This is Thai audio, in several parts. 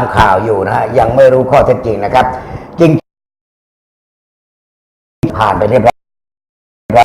ามข่าวอยู่นะฮะยังไม่รู้ข้อเท็จจริงนะครับ จริงผ่านไปเรียบร้อยว่า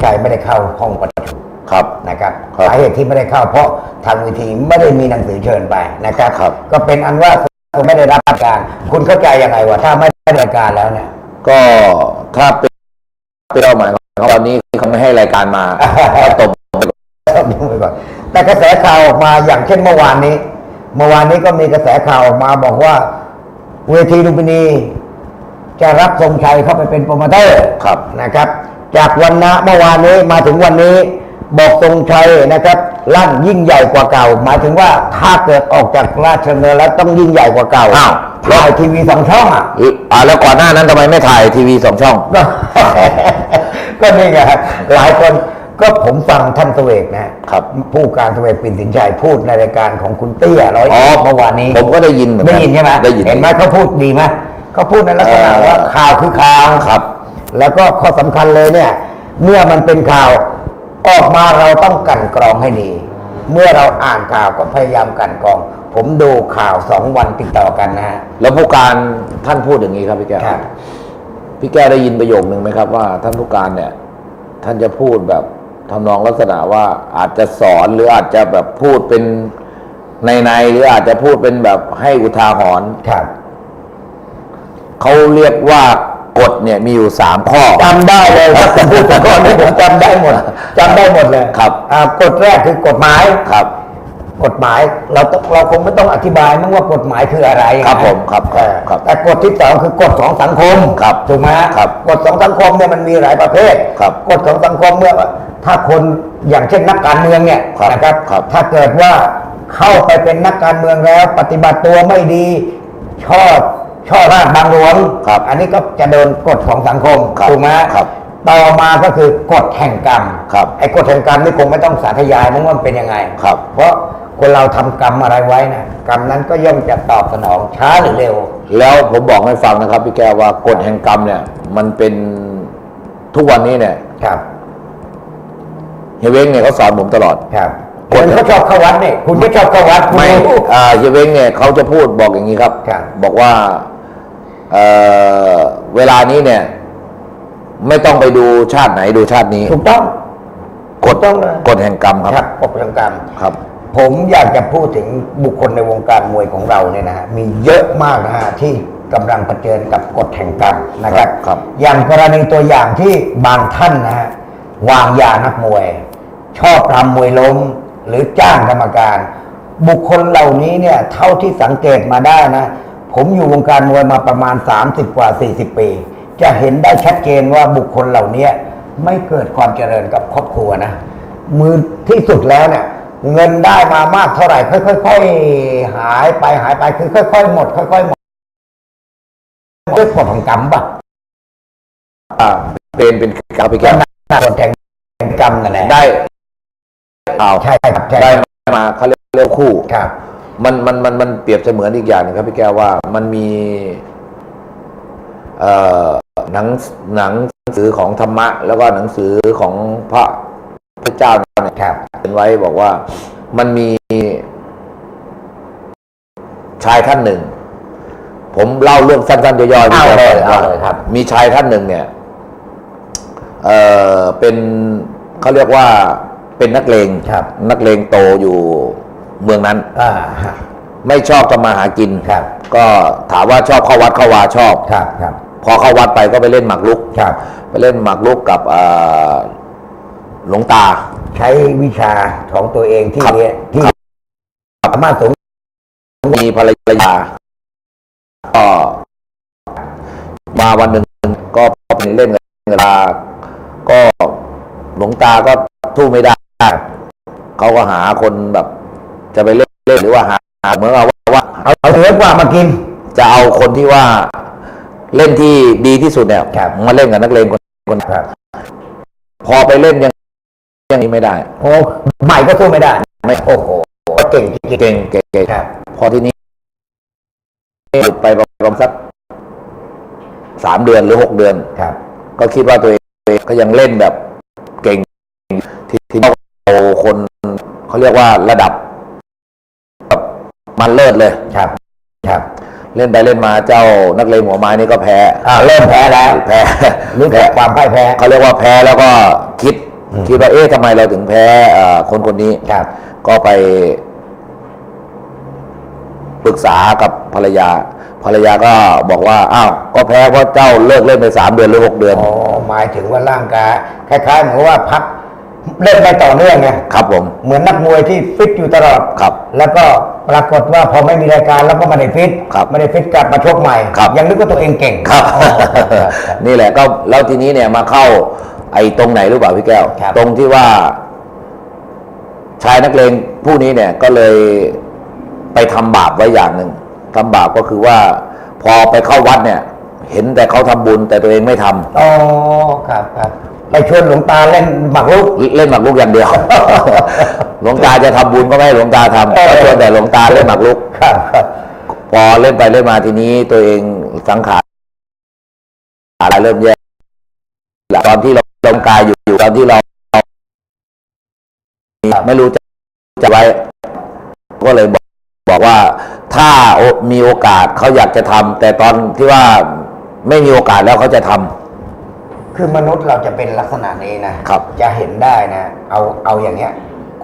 ใครไม่ได้เข้าห้องประชุมครับนะครับครับสาเหตุที่ไม่ได้เข้า เพราะทางเวิธีไม่ได้มีหนังสือเชิญไปนะครับครับก็เป็นอันว่าคุณไม่ได้รับรายการ คุณเข้าใจยังไงวะถ้าไม่ได้รายการแล้วเนี่ยก็ถ้าเป็นเป็นเป้าหมายของเขาตอนนี้เขาไม่ให้รายการมาก็ตบต้องดูไปก่อนแต่กระแสข่าวออกมาอย่างเช่นเมื่อวานนี้ เมื่อวานนี้ก็มีกระแสข่าวออกมาบอกว่า เวทีลุมพินี จะรับทรงชัยเข้าไปเป็นโปรโมเตอร์ครับนะครับ จากวันนะเมื่อวานนี้มาถึงวันนี้ บอกทรงชัยนะครับลั่นยิ่งใหญ่กว่าเก่า หมายถึงว่าถ้าเกิดออกจากราชดำเนินแล้วต้องยิ่งใหญ่กว่าเก่าอ้าวถ่ายทีวีสองช่องอะอ่าแล้วก่อนหน้านั้นทำไมไม่ถ่ายทีวีสองช่อง ก็ก็นี่ไงครับหลายคน ก็ผมฟังท่านตเวกนะครับผู้การตเวกปิ่นสินชัยพูดในรายการของคุณเตี้ยร้อยอ๋อเมื่อวานนี้ผมก็ได้ยินเหมือนกัได้ยินใช่ไหมได้ยิน เห็นไหมเขาพูดดีไหมเขาพูดในลักษณะเอ่อ ว่าข่าวคือข่าวครับ แล้วก็ข้อสำคัญเลยเนี่ย เมื่อมันเป็นข่าวออกมาเราต้องกลันกรองให้ดี เมื่อเราอ่านข่าวก็พยายามกลันกรอง ผมดูข่าวสองวันติดต่อกันนะฮะ แล้วผู้การท่านพูดอย่างนี้ครับพี่แก้วครับ พี่พี่แก้วได้ยินประโยคนึงไหมครับว่าท่านผู้การเนี่ย ท่านจะพูดแบบ ทำนองลักษณะว่าอาจจะสอนหรืออาจจะแบบพูดเป็นในในๆหรืออาจจะพูดเป็นแบบให้อุทาหรณ์ครับเขาเรียกว่ากฎเนี่ยมีอยู่สามข้อจำได้เลยครับคุณพูดถึงข้อนี้ผมจำได้หมดจำได้หมดเลยครับอ่ากฎแรกคือกฎหมายครับ กฎหมายเราต้องเราคงไม่ต้องอธิบายมั้งว่ากฎหมายคืออะไรครับนะผมครับเออครับแต่กฎที่สองคือกฎของสังคมครับถูกไหมฮะครับกฎของสังคมเนี่ยมันมีหลายประเภทครับกฎของสังคมเมื่อถ้าคนอย่างเช่นนักการเมืองเนี่ยครับนะครับครับถ้าเกิดว่าเข้าไปเป็นนักการเมืองแล้ว ปฏิบัติตัวไม่ดีชอบช่อราชบางหลวงครับ อันนี้ก็จะโดนกฎของสังคมครับถูกไหมฮะครับต่อมาก็คือกฎแห่งกรรมครับไอ้กฎแห่งกรรมนี่คงไม่ต้องสาธยายมั้งว่ามันเป็นยังไงครับ เพราะ คนเราทำกรรมอะไรไว้นะกรรมนั้นก็ย่อมจะตอบสนองช้าหรือเร็ว แล้วผมบอกให้ฟังนะครับพี่แก้วว่ากฎแห่งกรรมเนี่ย มันเป็นทุกวันนี้เนี่ยครับเฮยเว้งเนี่ยเขาสอนผมตลอดครับคนเขาชอบเข้าวัดนี่คุณก็ชอบเข้าวัดคุณไม่รู้อ่าเฮยเว้งเนี่ยเขาจะพูดบอกอย่างนี้ครับครับบอกว่าเอ่อเวลานี้เนี่ย ไม่ต้องไปดูชาติไหนดูชาตินี้ ถูกต้องกฎถูต้องเลยกฎแห่งกรรมคครัรับบกฎแห่งกรรมครับ ผมอยากจะพูดถึงบุคคลในวงการมวยของเราเนี่ยนะฮะมีเยอะมากนะฮะที่กำลังเผชิญกับกฎแห่งกรรมนะครับ ครับ อย่างกรณีตัวอย่างที่บางท่านนะฮะวางยานักมวย ชอบรำมวยล้มหรือจ้างกรรมการ บุคคลเหล่านี้เนี่ยเท่าที่สังเกตมาได้นะ ผมอยู่วงการมวยมาประมาณ 30 กว่า 40 ปี จะเห็นได้ชัดเจนว่าบุคคลเหล่านี้ไม่เกิดความเจริญกับครอบครัวนะมือที่สุดแล้วเนี่ย เงินได้มามากเท่าไหร่ค่อยๆหายไปหายไปคือค่อยๆหมด ค่อยๆหมดด้วยกฎของกรรมปะอ่าเป็นเป็นครับพี่ก็แก้วน่ากฎแห่งกรรมนั่นแหละได้เอาใช่ครับใช่ได้มาเขาเรียกเรียกคู่ครับ มันมันมันมันเปรียบเสมือนอีกอย่างหนึงครับพี่แก้วว่ามันมี เอ่อหนังหนังสือของธรรมะ แล้วก็หนังสือของพระ พระเจ้าเนี่ยครับเขียนไว้บอกว่ามันมีชายท่านหนึ่ง ผมเล่าเรื่องสั้นๆย่อยๆเอาเลยพี่แก้วเอาเลยครับ มีชายท่านหนึ่งเนี่ยเอ่อเป็นเขาเรียกว่าเป็นนักเลงครับ นักเลงโตอยู่เมืองนั้นอ่าฮะไม่ชอบทำมาหากินครับ ก็ถามว่าชอบเข้าวัดเข้าวาชอบครับครับ พอเข้าวัดไปก็ไปเล่นหมากรุกครับ ไปเล่นหมากรุกกับเอ่อ หลวงตา ใช้วิชาของตัวเองที่ครับเรียนที่สามารถสูงมีภรรยาก็มาวันหนึ่งก็ไปเล่นกันเวลา ก็หลวงตาก็สู้ไม่ได้เขาก็หาคนแบบ จะไปเล่นเล่นหรือว่าหาเหมือนกับว่าว่าเอาเอาเหนือกว่ามากิน จะเอาคนที่ว่าเล่นที่ดีที่สุดเนี่ยครับมาเล่นกับนักเลงคนคนครับพอไปเล่นยัง ยังนี้ไม่ได้ โอ้ใหม่ก็สู้ไม่ได้ ไม่โอ้โหเก่งจริงเก่งเก่งเก่งๆครับพอที่นี้หยุดไปประมาณสักสามเดือนหรือหกเดือนครับ ก็คิดว่าตัวเองก็ยังเล่นแบบเก่งที่ที่เอาคนเขาเรียกว่าระดับแบบมันเลิศเลยครับ ครับ เล่นไปเล่นมาเจ้านักเลงหัวไม้นี่ก็แพ้อ่าเริ่มแพ้แล้วแพ้รู้จักความพ่ายแพ้เขาเรียกว่าแพ้แล้วก็คิด คิดว่าเอ๊ะทำไมเราถึงแพ้เอ่อคนคนนี้ครับก็ไปปรึกษากับภรรยา ภรรยาก็บอกว่าอ้าวก็แพ้เพราะเจ้าเลิกเล่นไปสามเดือนหรือหกเดือนอ๋อหมายถึงว่าร่างกายคล้ายๆเหมือนว่าพักเล่นไปต่อเนื่องไงครับผมเหมือนนักมวยที่ฟิตอยู่ตลอดครับ แล้วก็ปรากฏว่าพอไม่มีรายการแล้วก็ไม่ได้ฟิตครับไม่ได้ฟิตกลับมาชกใหม่ครับยังนึกว่าตัวเองเก่งครับอ๋อครับครับ นี่แหละก็แล้วทีนี้เนี่ยมาเข้า ไอ้ตรงไหนรู้เปล่าพี่แก้ว ครับ ตรงที่ว่า ชายนักเลงผู้นี้เนี่ย ก็เลยไปทำบาปไว้อย่างหนึ่งทำบาปก็คือว่า พอไปเข้าวัดเนี่ย เห็นแต่เขาทำบุญแต่ตัวเองไม่ทำอ๋อครับครับ ไปชวนหลวงตาเล่นหมากรุก เล่นหมากรุกอย่างเดียว หลวงตาจะทำบุญก็ไม่ให้หลวงตาทำเออ ก็ชวนแต่หลวงตาเล่นหมากรุก ครับครับ พอเล่นไปเล่นมาทีนี้ตัวเองสังขารอะไรเริ่มแย่ตอนที่เรา ลงกายอยู่อยู่ตอนที่เราไม่รู้จะจะไว้ ก็เลยบอกบอกว่าถ้าโอมีโอกาสเขาอยากจะทำแต่ตอนที่ว่าไม่มีโอกาสแล้วเขาจะทำคือมนุษย์เราจะเป็นลักษณะนี้นะครับ จะเห็นได้นะ เอาเอาอย่างเงี้ย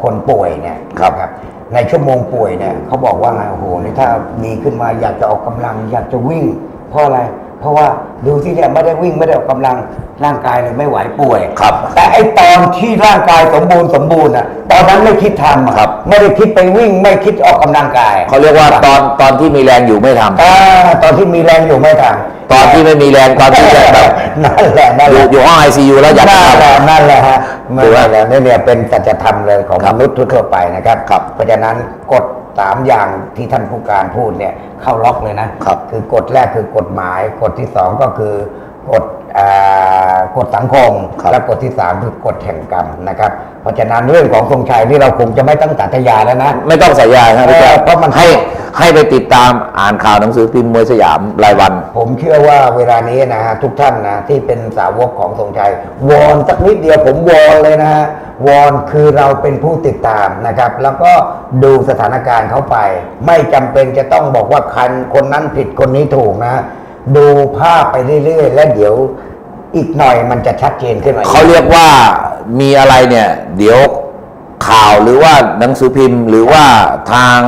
คนป่วยเนี่ยครับนะในชั่วโมงป่วยเนี่ยเขาบอกว่าไงโอ้โหนี่ถ้ามีขึ้นมาอยากจะออกกำลัง อยากจะวิ่ง เพราะอะไร เพราะว่าดูที่เนี่ยไม่ได้วิ่งไม่ได้ออกกำลังร่างกายเลยไม่ไหวป่วย ครับ แต่ไอตอนที่ร่างกายสมบูรณ์สมบูรณ์อะตอนนั้นไม่คิดทำอะครับ ไม่ได้คิดไปวิ่งไม่คิดออกกำลังกายเขาเรียกว่าตอนตอนที่มีแรงอยู่ไม่ทำอ่าตอนที่มีแรงอยู่ไม่ทำตอนที่ไม่มีแรงตอนที่จะแบบนั่นแหละนั่นอแหยู่ละ อยู่ห้องไอซียูแล้วอยากจะนั่นแหละทำ นั่นแหละฮะถูกไหมนั่นแหละนี่เนี่ยเป็นสัจธรรมเลยของครัมบนุษย์ทั่วๆไปนะครับครับเพราะฉะนั้นกฎ สามอย่างที่ท่านผู้การพูดเนี่ยเข้าล็อกเลยนะครับ คือกฎแรกคือกฎหมาย กฎที่สองก็คือกฎอ่า กฎสังคมครับและกฎที่สามคือกฎแห่งกรรมนะครับ เพราะฉะนั้นเรื่องของทรงชัยนี่เราคงจะไม่ต้องตัดยาแล้วนะ ไม่ต้องใส่ยาครับพี่แจ๊คเออเพราะมันให้ให้ไปติดตามอ่านข่าวหนังสือพิมพ์มวยสยามรายวัน ผมเชื่อว่าเวลานี้นะฮะทุกท่านนะที่เป็นสาวกของทรงชัยวอนสักนิดเดียวผมวอนเลยนะฮะวอนคือเราเป็นผู้ติดตามนะครับ แล้วก็ดูสถานการณ์เขาไป ไม่จำเป็นจะต้องบอกว่าคันคนนั้นผิดคนนี้ถูกนะ ดูภาพไปเรื่อยๆ และเดี๋ยวอีกหน่อยมันจะชัดเจนขึ้นมาเขาเรียกว่ามีอะไรเนี่ย เดี๋ยวข่าวหรือว่าหนังสือพิมพ์ หรือว่าทาง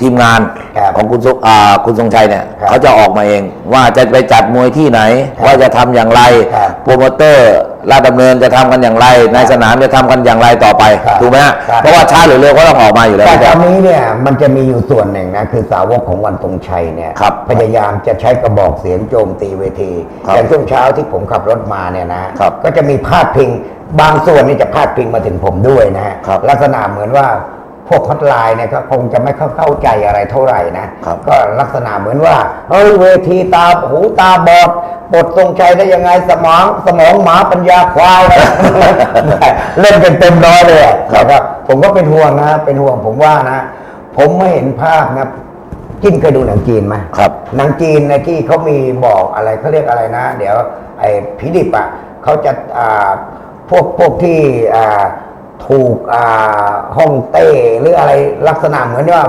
ทีมงานครับของคุณทรงอ่าคุณทรงชัยเนี่ยครับเขาจะออกมาเอง ว่าจะไปจัดมวยที่ไหน ครับว่าจะทำอย่างไรครับโปรโมเตอร์ลาดดำเนินจะทำกันอย่างไรในสนามจะทำกันอย่างไรต่อไปครับถูกไหมฮะครับ เพราะว่าช้าหรือเร็วก็ต้องออกมาอยู่แล้ว แต่พี่ตแจ๊อคนนี้เนี่ยมันจะมีอยู่ส่วนหนึ่งนะคือสาวกของวันตรงชัยเนี่ยครับพยายามจะใช้กระบอกเสียงโจมตีเวทีครับอย่างช่วงเช้าที่ผมขับรถมาเนี่ยนะครับก็จะมีพาดพิง บางส่วนนี่จะพาดพิงมาถึงผมด้วยนะฮะครับลักษณะเหมือนว่า พวกฮอตไลน์เนี่ยก็คงจะไม่เข้าเข้าใจอะไรเท่าไหร่นะครับก็ลักษณะเหมือนว่าเฮ้ยเวทีตาหูตาบอดบททรงชัยได้ยังไงสมองสมองหมาปัญญาควายเล่นกันเต็มร้อยเลยอะครับนะครับ ผมก็เป็นห่วงนะเป็นห่วงผมว่านะ ผมไม่เห็นภาพนะกินเคยดูหนังจีนไหมครับหนังจีนในที่เขามีบอกอะไรเขาเรียกอะไรนะ เดี๋ยวไอ้ผีดิบอะเขาจะอ่าพวกพวกที่อ่า ถูกอ่าห้องเต้หรืออะไรลักษณะเหมือนว่า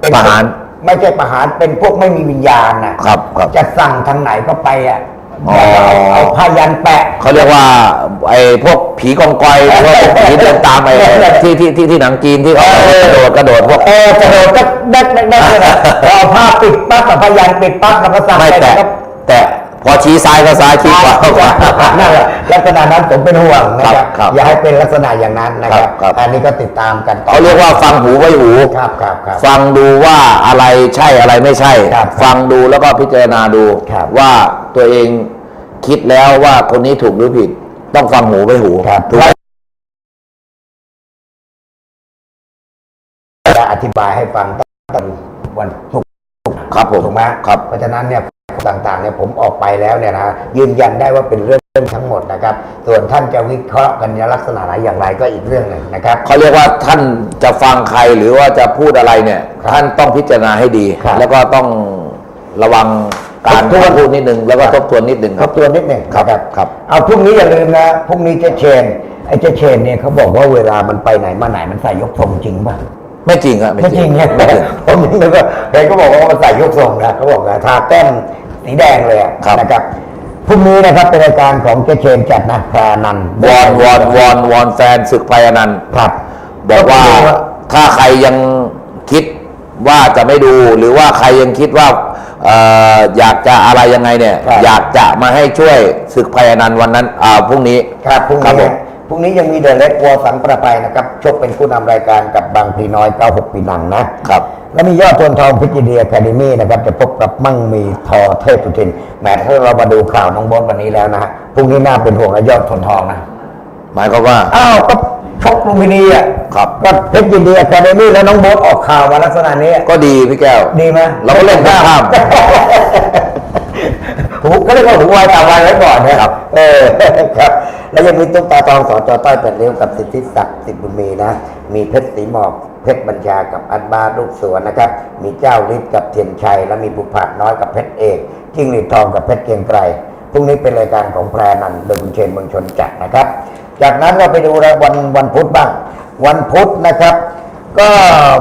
เป็นประหาร ไม่ใช่ประหารเป็นพวกไม่มีวิญญาณนะครับครับ จะสั่งทางไหนก็ไปอะอ๋อเอาเอาพายันแปะ เขาเรียกว่าไอ้พวกผีกองกอยหรือว่าพวกผีเดินตามไอ้ที่ที่ที่ที่หนังจีนที่เขากระโดดกระโดดพวก เออกระโดดก็ดักดักดักเลยนะพอเอาผ้าปิดปั๊บกับพยันปิดปั๊บแล้วก็สั่งไม่ไปแต่แล้วก็ แต่ พอชี้ซ้ายก็ซ้ายชี้ขวาก็ขวา นั่นแหละลักษณะนั้นผมเป็นห่วงนะครับครับอย่าให้เป็นลักษณะอย่างนั้นนะครับครับ อันนี้ก็ติดตามกันต่อเขาเรียกว่าฟังหูไว้หู ครับครับครับ ฟังดูว่าอะไรใช่อะไรไม่ใช่ ครับฟังดูแล้วก็พิจารณาดูครับว่าตัวเองคิดแล้วว่าคนนี้ถูกหรือผิด ต้องฟังหูไว้หูครับ ถูกไหม จะอธิบายให้ฟังตั้งวันศุกร์ครับผมถูกไหมครับ เพราะฉะนั้นเนี่ย ต่างๆเนี่ยผมออกไปแล้วเนี่ยนะยืนยันได้ว่าเป็นเรื่องทั้งหมดนะครับ ส่วนท่านจะวิเคราะห์กันในลักษณะไหนอย่างไรก็อีกเรื่องหนึ่งนะครับเขาเรียกว่าท่านจะฟังใครหรือว่าจะพูดอะไรเนี่ยครับท่านต้องพิจารณาให้ดีครับแล้วก็ต้องระวังการทบทวนพูดนิดนึงแล้วก็ทบทวนนิดนึงทครับบทวนนิดหนึ่งครับนะครับเอาพรุ่งนี้อย่าลืมนะพรุ่งนี้เจเชนไอ้เจเชนเนี่ยเขาบอกว่าเวลามันไปไหนมาไหนมันใส่ยกทรงจริงป่ะไม่จริงครับไม่จริงเนี่ยไม่จริงผมยังนึกว่าเห็นก็บอกว่ามันใส่ยกทรงนะเขาบอกนะทาแก้ม สีแดงเลยอะครับ นะครับพรุ่งนี้นะครับเป็นรายการของเจเชนจัดนะพรานันท์วอนวอนวอนวอนแฟนศึกไพอนันต์ครับ บอกว่าถ้าใครยังคิดว่าจะไม่ดูหรือว่าใครยังคิดว่าเอ่ออยากจะอะไรยังไงเนี่ย ครับ อยากจะมาให้ช่วยศึกไพอนันต์วันนั้นอ่าพรุ่งนี้ ครับพรุ่งครับนี้ผมพรุ่งนี้ยังมีเดอะเล็กวอสังประภัยนะครับชกเป็นผู้นำรายการกับบางพลีน้อย 96 ปีหนังนะครับ แล้วมียอดทวนทองพิจิเดียแคดมี่นะครับ จะพบกับมั่งมีทอเทพสุทินแหมถ้าเรามาดูข่าวน้องโบอสวันนี้แล้วนะฮะพรุ่งนี้น่าเป็นห่วงนะยอดทวนทองนะหมายความว่าอ้าวก็ชกลุมพินีอะครับก็เพชรยินดีอะคาเดมี่แล้วน้องโบ๊ทออกข่าวมาลักษณะนี้ก็ดีพี่แก้ว ดีไหมเราก็เล่นข้าม หูก็เรียกว่าหูวายตาวันไว้ก่อนนะครับ เออครับ แล้วยังมีตุ๊กตาทองสอจอต้อยเป็นเลี้ยวกับสิทธิศักดิ์สิทธิบุญมีนะ มีเพชรสีหมอก เพชรบัญชากับอันบาลูกสวนนะครับ มีเจ้าฤทธิ์กับเทียนชัย แล้วมีบุพผาน้อยกับเพชรเอกจิ้งหรีดทองกับเพชรเกรียงไกรพรุ่งนี้เป็นรายการของแพรนันท์โดยคุณเชนเมืองชนจัดนะครับ จากนั้นเราไปดูวันวันพุธบ้าง วันพุธนะครับ ก็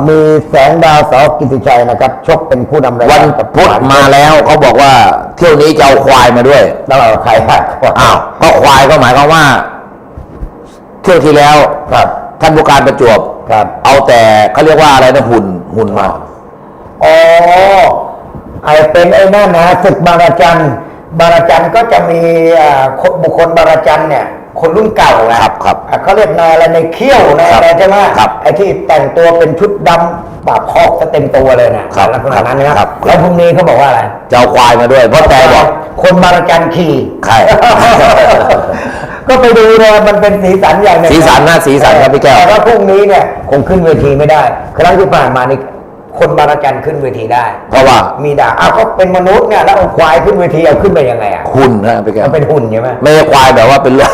มีแสงดาวสอกิติชัยนะครับชกเป็นผู้นำรายวักานรกับพุธมาแล้วเขาบอกว่าเที่ยวนี้จะเอาควายมาด้วยแล้วเราใครพลาดก่อนอ้าวก็ควายก็หมายความว่า เที่ยวที่แล้วครับ ท่านผู้การประจวบครับ เอาแต่เขาเรียกว่าอะไรนะหุ่นหุ่นมา อ๋อไอเป็นไอ้นั่นนะศึกบางระจันบางระจันก็จะมีอ่าคนบุคคลบางระจันเนี่ย คนรุ่นเก่านะครับครับอะเขาเรียกนายอะไรในเขี้ยวนายอะไรใช่ไหมครับไอ้ที่แต่งตัวเป็นชุดดำ ปากคอกซะเต็มตัวเลยนะครับลักษณะนั้นนะครับ แล้วพรุ่งนี้เขาบอกว่าอะไรจะเอาควายมาด้วยเพราะแต่บอกคนบางระจันขี่ใครก็ไปดูเลยมันเป็นสีสันอย่างหนึ่งสีสันนะสีสันครับพี่แก้วแต่ว่าพรุ่งนี้เนี่ยคงขึ้นเวทีไม่ได้ ครั้งที่ผ่านมานี่ คนบางระจันขึ้นเวทีได้ เพราะว่ามีด่าอ้าวก็เป็นมนุษย์เนี่ยแล้วเอาควายขึ้นเวทีเอาขึ้นไปยังไงอะหุ่นนะพี่แก้วมันเป็นหุ่นใช่ไหมไม่ใช่ควายแบบว่าเป็นเรื่อง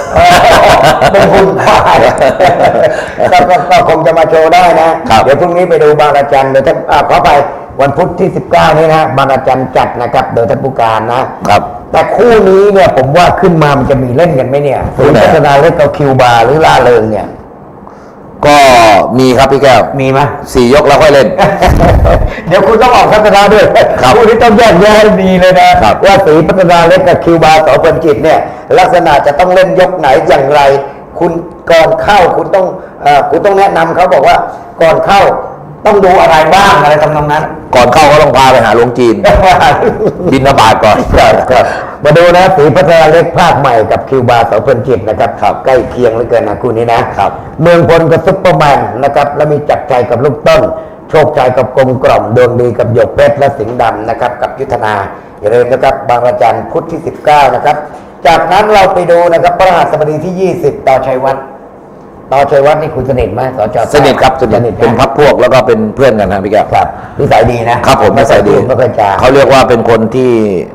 เป็นหุ่นควายก็ก็ก็คงจะมาโชว์ได้นะครับเดี๋ยวพรุ่งนี้ไปดูบางระจันเดี๋ยวท่านอ่าขอไปวันพุธที่ 19 นี้นะบางระจันจัดนะครับ โดยท่านผู้การนะครับแต่คู่นี้เนี่ยผมว่าขึ้นมามันจะมีเล่นกันไหมเนี่ยคู่ไหนพัฒนาเล็กกับคิวบาร์หรือล่าเริงเนี่ย ก็มีครับพี่แก้วมีไหมสี่ยกแล้วค่อยเล่น เดี๋ยวคุณต้องออกพัฒนาด้วยครับคู่นี้ต้องแยกแยะให้ดีเลยนะครับว่าสีพัฒนาเล็กกับคิวบาร์สอเปิลจิตเนี่ย ลักษณะจะต้องเล่นยกไหนอย่างไร คุณก่อนเข้าคุณต้องเอ่อคุณต้องแนะนำเขาบอกว่าก่อนเข้าต้องดูอะไรบ้างอะไรทำนองนั้น ก่อนเข้าก็ต้องพาไปหาหลวงจีน บินบาตก่อนครับครับมาดูนะสีพัฒนาเล็กภาคใหม่กับคิวบาร์เสาเพิ่นจิตนะครับครับ ใกล้เคียงเหลือเกินนะคู่นี้นะครับ เมืองพลกับซุปเปอร์แมนนะครับ แล้วมีจักรใจกับลูกต้น โชคใจกับกลมกล่อมดวงดีกับหยกเพชรและสิงห์ดำนะครับ กับยุทธนาอย่าลืมนะครับบางระจันทร์พุธที่ 19 นะครับ จากนั้นเราไปดูนะครับพระหัสบดีที่ 20 ต่อชัยวัฒน์ ต่อชัยวัฒน์นี่คุณสนิทไหมสจสนิทครับสนิทเป็นพักพวกแล้วก็เป็นเพื่อนกันนะพี่แก้วครับนิสัยดีนะครับผมไม่ใส่ดีไม่ค่อยจา เขาเรียกว่าเป็นคนที่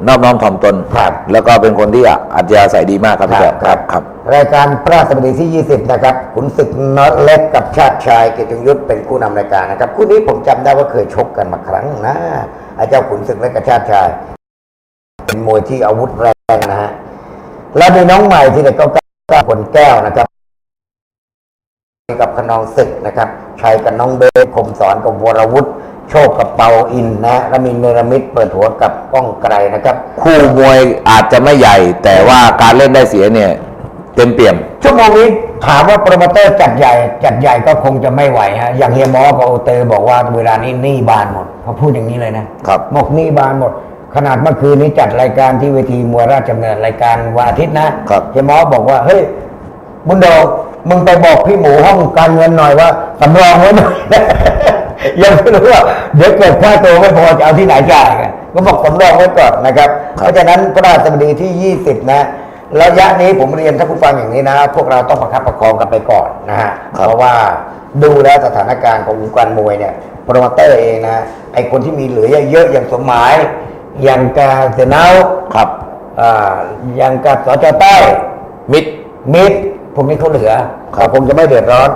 นอบน้อมถ่อมตนครับ แล้วก็เป็นคนที่อัธยาศัยดีมากครับพี่แก้วครับครับ รายการพระราชบดีที่ 20 นะครับขุนศึกน็อตเล็กกับชาติชายเกียรติยงยุทธเป็นผู้นำรายการนะครับคู่นี้ผมจำได้ว่าเคยชกกันมาครั้งนะไอ้เจ้าขุนศึกเล็กกับชาติชาย เป็นมวยที่อาวุธแรงนะฮะ แล้วมีน้องใหม่ที่เด็กก็กล้าคนแก้วนะครับ กับขนองศึกนะครับชัยกับน้องเบสคมสอนกับวรวุฒิโชคกับเปาอินนะแล้วมีเนรมิตเปิดหัวกับก้องไกรนะครับ คู่มวยอาจจะไม่ใหญ่ แต่ว่าการเล่นได้เสียเนี่ย เต็มเปี่ยม ชั่วโมงนี้ถามว่าโปรโมเตอร์จัดใหญ่ จัดใหญ่ก็คงจะไม่ไหวฮะอย่างเฮียมอกับโอเตอร์บอกว่าเวลานี้หนี้บานหมดเขาพูดอย่างนี้เลยนะครับบอกหนี้บานหมด ขนาดเมื่อคืนนี้จัดรายการที่เวทีมวยราชดำเนินรายการวันอาทิตย์นะครับเฮียมอบอกว่าเฮ้ยบุญโด มึงไปบอกพี่หมูห้องการเงินหน่อยว่าสำรองไว้หน่อยยังไม่รู้ว่าเดี๋ยวเกิดค่าตัวไม่พอจะเอาที่ไหนจ่ายกันก็บอกสำรองไว้ก่อนนะครับ เพราะฉะนั้นพระราชบดีที่ 20 นะระยะนี้ผมเรียนท่านผู้ฟังอย่างนี้นะ พวกเราต้องประคับประคองกันไปก่อนนะฮะครับเพราะว่าดูแล้วสถานการณ์ของวงการมวยเนี่ยโปรโมเตอร์เองนะไอคนที่มีเหลือเยอะๆอย่างสมหมายอย่างกาเสนาครับอ่าอย่างกับสจใต้มิดมิตร พวกนี้เขาเหลือครับเขาคงจะไม่เดือดร้อน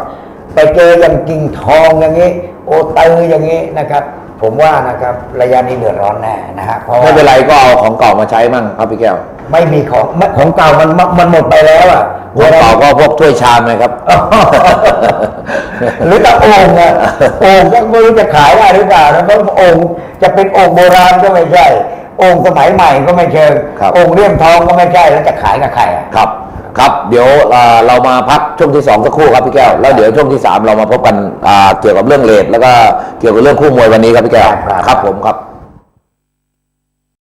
ไปเจออย่างกิ่งทองอย่างนี้ โอเตอร์อย่างนี้นะครับ ผมว่านะครับระยะนี้เดือดร้อนแน่นะฮะเพราะว่าไม่เป็นไรก็เอาของเก่ามาใช้มั่งครับพี่แก้วไม่มีของไม่ของเก่ามันมันมันหมดไปแล้วอะของเก่าก็พวกถ้วยชามนะครับ หรือแต่โอ่งอะโอ่งก็ไม่รู้จะขายได้หรือเปล่าแล้วก็โอ่งจะเป็นโอ่งโบราณก็ไม่ใช่โอ่งสมัยใหม่ก็ไม่เชิงครับ โอ่งเลี่ยมทองก็ไม่ใช่แล้วจะขายกับใครอะ ครับ ครับเดี๋ยวเอ่อเรามาพักช่วงที่สองสักครู่ครับพี่แก้ว แล้วเดี๋ยวช่วงที่สามเรามาพบกันอ่าเกี่ยวกับเรื่องเลทแล้วก็เกี่ยวกับเรื่องคู่มวยวันนี้ครับพี่แก้ว ครับครับผมครับ